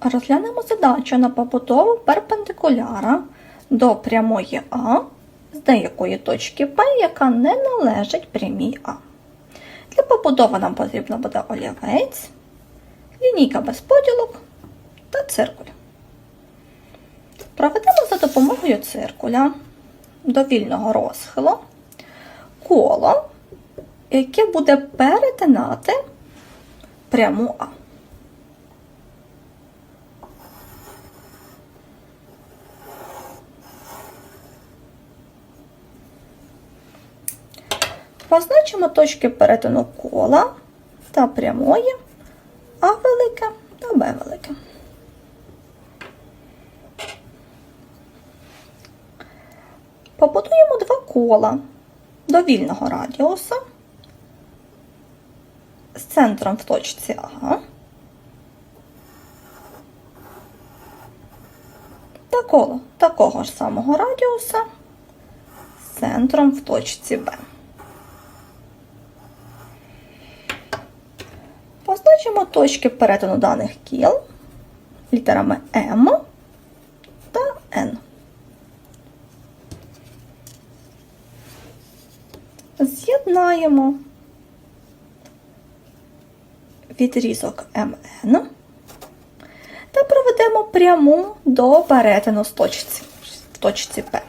Розглянемо задачу на побудову перпендикуляра до прямої А з деякої точки П, яка не належить прямій А. Для побудови нам потрібно буде олівець, лінійка без поділок та циркуль. Проведемо за допомогою циркуля до вільного розхилу коло, яке буде перетинати пряму А. Позначимо точки перетину кола та прямої А велике та Б велике. Побудуємо два кола до вільного радіуса з центром в точці А та коло такого ж самого радіуса з центром в точці Б. Позначимо точки перетину даних кіл літерами М та Н. З'єднаємо відрізок МН та проведемо пряму до перетину з точці, в точці П.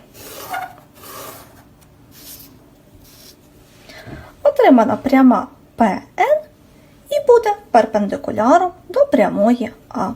Отримана пряма ПН перпендикуляром до прямої А.